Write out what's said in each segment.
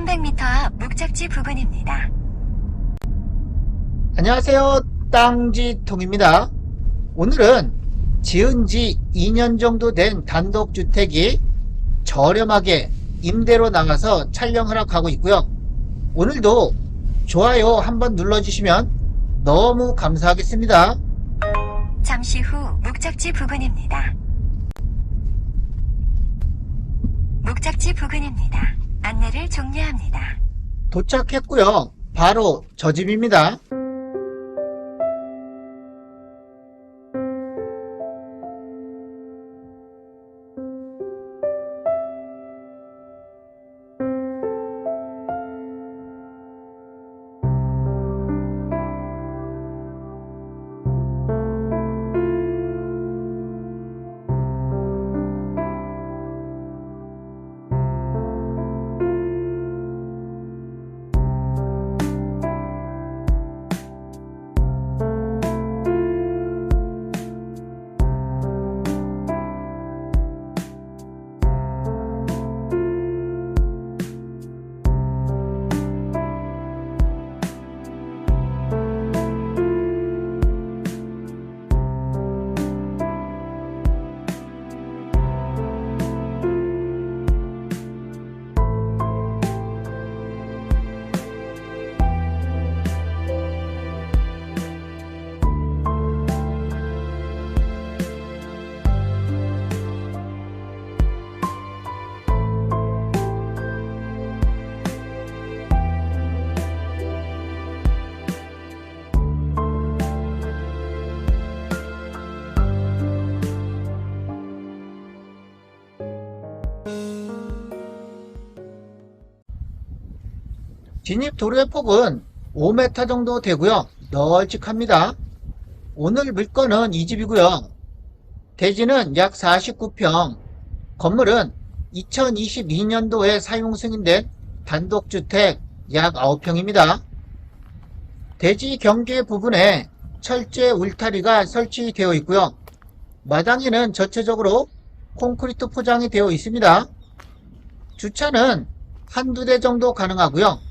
300m 앞 목적지 부근입니다. 안녕하세요. 땅지통입니다. 오늘은 지은 지 2년 정도 된 단독주택이 저렴하게 임대로 나가서 촬영하러 가고 있고요. 오늘도 좋아요 한번 눌러주시면 너무 감사하겠습니다. 잠시 후 목적지 부근입니다. 목적지 부근입니다. 안내를 종료합니다. 도착했고요. 바로 저 집입니다. 진입 도로의 폭은 5m 정도 되고요. 널찍합니다. 오늘 물건은 이 집이고요. 대지는 약 49평, 건물은 2022년도에 사용 승인된 단독주택 약 9평입니다. 대지 경계 부분에 철제 울타리가 설치되어 있고요. 마당에는 전체적으로 콘크리트 포장이 되어 있습니다. 주차는 한두 대 정도 가능하고요.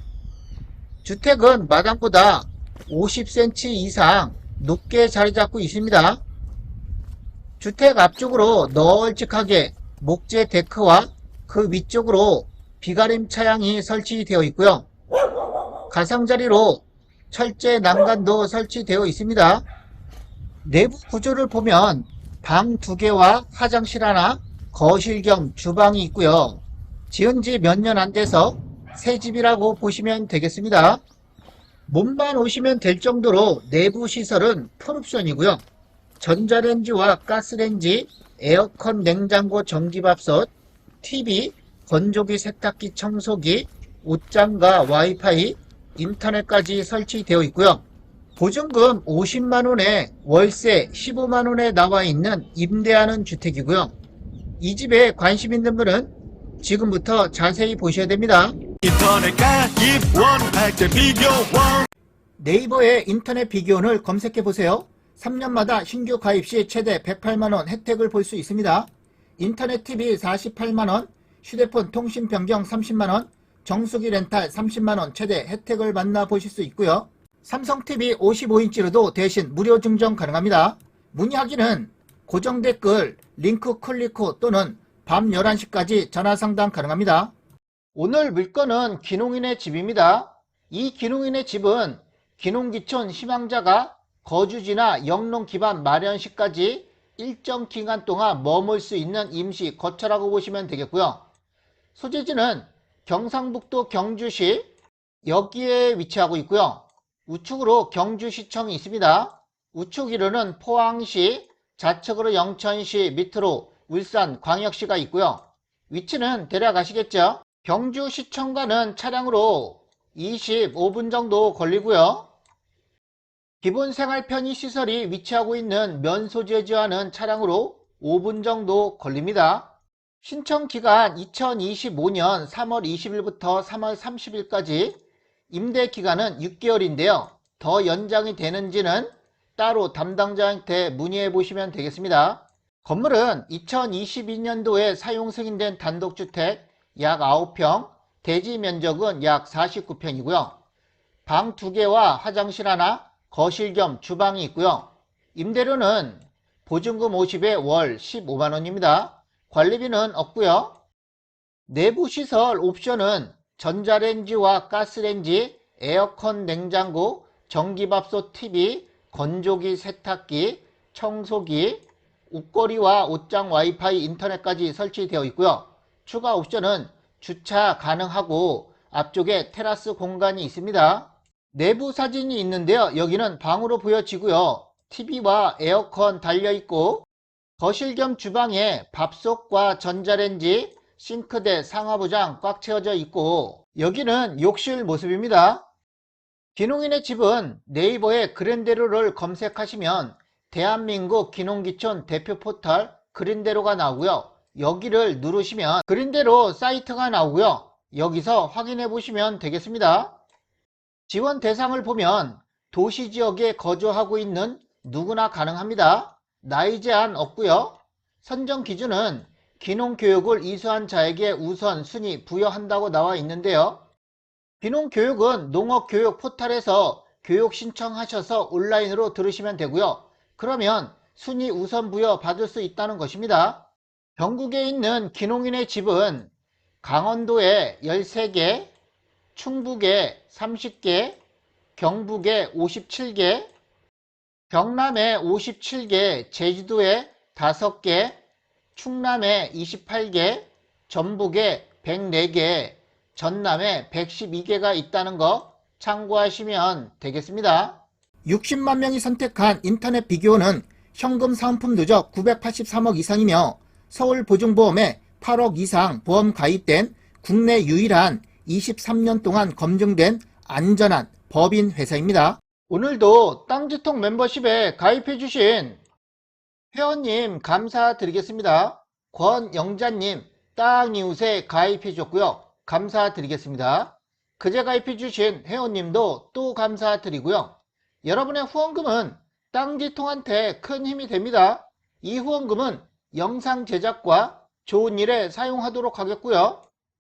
주택은 마당보다 50cm 이상 높게 자리 잡고 있습니다. 주택 앞쪽으로 널찍하게 목재 데크와 그 위쪽으로 비가림 차량이 설치되어 있고요. 가상자리로 철제 난간도 설치되어 있습니다. 내부 구조를 보면 방 두 개와 화장실 하나, 거실 겸 주방이 있고요. 지은 지 몇 년 안 돼서 새 집이라고 보시면 되겠습니다. 몸만 오시면 될 정도로 내부 시설은 풀옵션이고요. 전자레인지와 가스레인지, 에어컨, 냉장고, 전기밥솥, TV, 건조기, 세탁기, 청소기, 옷장과 와이파이, 인터넷까지 설치되어 있고요. 보증금 50만원에 월세 15만원에 나와 있는 임대하는 주택이고요. 이 집에 관심 있는 분은 지금부터 자세히 보셔야 됩니다. 인터넷 가입 원할 때 비교 원 네이버에 인터넷 비교원을 검색해 보세요. 3년마다 신규 가입 시 최대 108만원 혜택을 볼 수 있습니다. 인터넷 TV 48만원, 휴대폰 통신 변경 30만원, 정수기 렌탈 30만원 최대 혜택을 만나보실 수 있고요. 삼성 TV 55인치로도 대신 무료 증정 가능합니다. 문의하기는 고정 댓글, 링크 클릭 후 또는 밤 11시까지 전화 상담 가능합니다. 오늘 물건은 기농인의 집입니다. 이 기농인의 집은 기농기촌 희망자가 거주지나 영농 기반 마련 시까지 일정 기간 동안 머물 수 있는 임시 거처라고 보시면 되겠고요. 소재지는 경상북도 경주시 여기에 위치하고 있고요. 우측으로 경주시청이 있습니다. 우측 위로는 포항시, 좌측으로 영천시, 밑으로 울산 광역시가 있고요. 위치는 대략 아시겠죠? 경주시청과는 차량으로 25분 정도 걸리고요. 기본 생활 편의 시설이 위치하고 있는 면소재지와는 차량으로 5분 정도 걸립니다. 신청 기간 2025년 3월 20일부터 3월 30일까지 임대 기간은 6개월인데요. 더 연장이 되는지는 따로 담당자한테 문의해 보시면 되겠습니다. 건물은 2022년도에 사용 승인된 단독주택 약 9평, 대지 면적은 약 49평이고요. 방 2개와 화장실 하나, 거실 겸 주방이 있고요. 임대료는 보증금 50에 월 15만원입니다. 관리비는 없고요. 내부 시설 옵션은 전자레인지와 가스레인지, 에어컨 냉장고, 전기밥솥 TV, 건조기 세탁기, 청소기, 옷걸이와 옷장 와이파이 인터넷까지 설치되어 있고요. 추가 옵션은 주차 가능하고 앞쪽에 테라스 공간이 있습니다. 내부 사진이 있는데요. 여기는 방으로 보여지고요. TV와 에어컨 달려 있고 거실 겸 주방에 밥솥과 전자레인지, 싱크대, 상하부장 꽉 채워져 있고 여기는 욕실 모습입니다. 기농인의 집은 네이버에 그랜데로를 검색하시면 대한민국 기농기촌 대표 포털 그린대로가 나오고요. 여기를 누르시면 그린대로 사이트가 나오고요. 여기서 확인해 보시면 되겠습니다. 지원 대상을 보면 도시 지역에 거주하고 있는 누구나 가능합니다. 나이 제한 없고요. 선정 기준은 기농교육을 이수한 자에게 우선 순위 부여한다고 나와 있는데요. 기농교육은 농업교육 포털에서 교육 신청하셔서 온라인으로 들으시면 되고요. 그러면 순위 우선 부여 받을 수 있다는 것입니다. 전국에 있는 기농인의 집은 강원도에 13개, 충북에 30개, 경북에 57개, 경남에 57개, 제주도에 5개, 충남에 28개, 전북에 104개, 전남에 112개가 있다는 거 참고하시면 되겠습니다. 60만 명이 선택한 인터넷 비교는 현금 상품 누적 983억 이상이며 서울 보증보험에 8억 이상 보험 가입된 국내 유일한 23년 동안 검증된 안전한 법인 회사입니다. 오늘도 땅지통 멤버십에 가입해 주신 회원님 감사드리겠습니다. 권영자님 땅이웃에 가입해 주셨고요. 감사드리겠습니다. 그제 가입해 주신 회원님도 또 감사드리고요. 여러분의 후원금은 땅지통한테 큰 힘이 됩니다. 이 후원금은 영상 제작과 좋은 일에 사용하도록 하겠고요.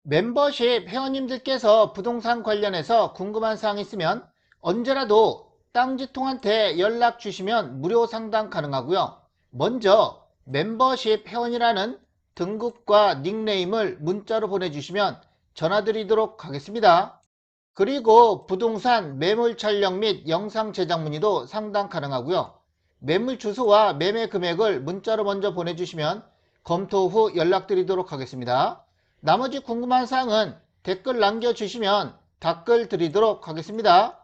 멤버십 회원님들께서 부동산 관련해서 궁금한 사항 있으면 언제라도 땅지통한테 연락 주시면 무료 상담 가능하고요. 먼저 멤버십 회원이라는 등급과 닉네임을 문자로 보내주시면 전화드리도록 하겠습니다. 그리고 부동산 매물 촬영 및 영상 제작 문의도 상담 가능하고요. 매물 주소와 매매 금액을 문자로 먼저 보내주시면 검토 후 연락드리도록 하겠습니다. 나머지 궁금한 사항은 댓글 남겨주시면 답글 드리도록 하겠습니다.